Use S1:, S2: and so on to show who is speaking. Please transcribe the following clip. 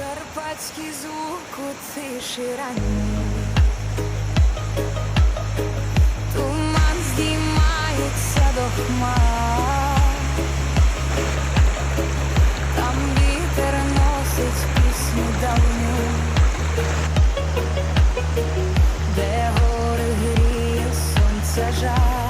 S1: Карпатський звук у тиші ранній Туман здіймається до хмар. Там вітер носить пісню давню. Де гори гріє сонце жар.